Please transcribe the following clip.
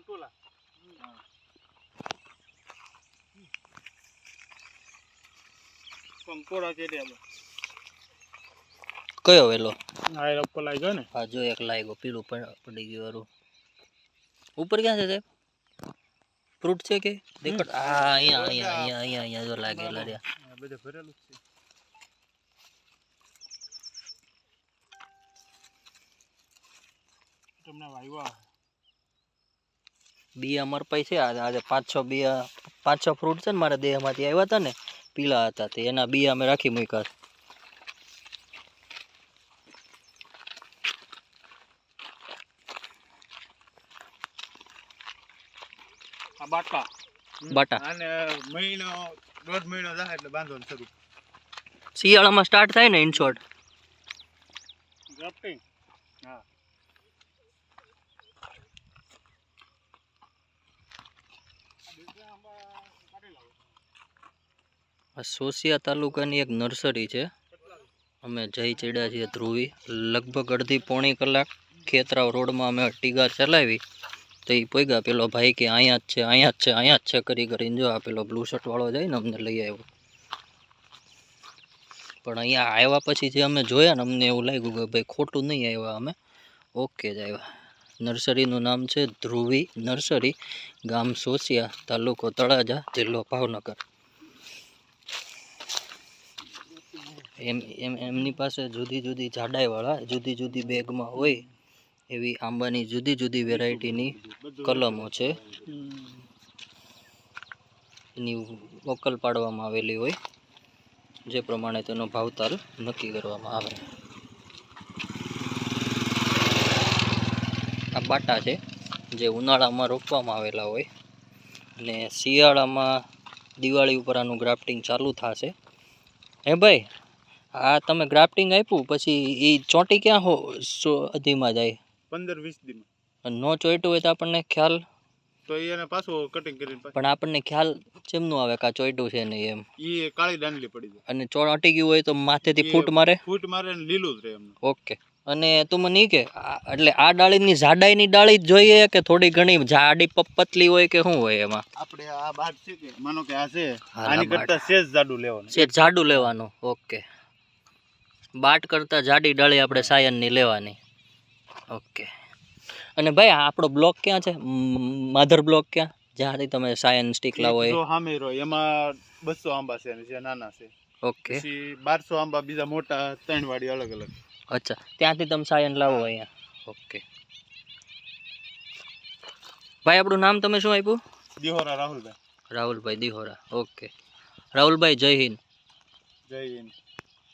કંટોલા કંકોડા કે દે કયો વેલો? આ ઉપર લાગી ગયો ને. હા જો એક લાગ્યો પીળું પડી ગયું વારું ઉપર ક્યાં છે સાહેબ? ફ્રૂટ છે કે? દેખાડ આ અહીંયા અહીંયા અહીંયા અહીંયા અહીંયા જો લાગેલા લડ્યા બધે ભરેલું છે. તમને વાયવા બિયા મરપાઈ છે. આજે પાંચ છ બિયા પાંચ છ ફ્રૂટ છે ને મારા દેહમાંથી આવ્યા હતા ને પીળા હતા તે. એના બિયા અમે રાખી મૂક્યા. બાટા. અને મહિનો દોઢ મહિનો થાય એટલે બાંધવાનું શરૂ. શિયાળામાં સ્ટાર્ટ થાય ને ઇન શોર્ટ ગ્રાફ્ટિંગ હા આ સોસિયા તાલુકાની એક નર્સરી છે. અમે જઈ ચડ્યા છીએ ધ્રુવી. લગભગ અડધી પોણી કલાક ખેતરાવ રોડમાં અમે ટીગા ચલાવી. તો એ પોગ્યા પેલો ભાઈ કે, અહીંયા જ છે, અહીંયા જ છે, અહીંયા જ છે, કરી કરીને જો આ પેલો બ્લુ શર્ટ વાળો જાય ને અમને લઈ આવ્યો. પણ અહીંયા આવ્યા પછી જે અમે જોયા ને અમને એવું લાગ્યું કે ભાઈ ખોટું નહીં આવ્યા અમે. ઓકે જ આવ્યા. નર્સરીનું નામ છે ધ્રુવી નર્સરી, ગામ સોસિયા, તાલુકો તળાજા, જિલ્લો ભાવનગર. એમ એમ, એમની પાસે જુદી જુદી જાડાઈવાળા, જુદી જુદી બેગમાં હોય એવી આંબાની જુદી જુદી વેરાયટીની કલમો છે. એની વકલ પાડવામાં આવેલી હોય, જે પ્રમાણે તેનો ભાવતાલ નક્કી કરવામાં આવે. આ બાટા છે, જે ઉનાળામાં રોપવામાં આવેલા હોય. અને શિયાળામાં દિવાળી ઉપર આનું ગ્રાફ્ટિંગ ચાલુ થશે. હે ભાઈ? આ તમે ગ્રાફ્ટિંગ આપ્યું પછી એ ચોંટી ક્યાં હો અધીમાં જાય? પંદર વીસ દિન નો ચોંટ્યું હોય તો આપણને ખ્યાલ? તો એને પાછું કટિંગ કરીને પણ આપણને ખ્યાલ ચેમનું આવે કે ચોંટ્યું છે નહીં એમ? એ કાળી દાંડલી પડી જાય. અને ચોંટી ગયું હોય તો માથેથી ફૂટ મારે? ફૂટ મારે અને લીલું જ રહે એમ ઓકે. અને તું મને કે આ- એટલે આ ડાળીની જાડાઈની ડાળી જ જોઈએ કે થોડી ઘણી જાડી પતલી હોય કે શું હોય એમાં? આપણે આ બાર છે કે માનો કે આ છે આની કરતા સેજ જાડું લેવાનું. સેજ જાડું લેવાનું ઓકે. બાટ કરતાં જાડી ડાળી આપણે સાયનની લેવાની. ઓકે. અને ભાઈ આપણો બ્લોક ક્યાં છે? માધર બ્લોક ક્યાં? જ્યાંથી તમે સાયન સ્ટીક લાવો એ. સામે એમાં બસો આંબા છે અને જે નાના છે. ઓકે. બારસો આંબા બીજા મોટા ત્રણ વાડી અલગ અલગ. અચ્છા ત્યાંથી તમે સાયન લાવો અહીંયા. ઓકે. ભાઈ આપણું નામ તમે શું આપ્યું? દિહોરા રાહુલભાઈ. રાહુલભાઈ દિહોરા. ઓકે. રાહુલભાઈ જય હિન્દ. જય હિન્દ.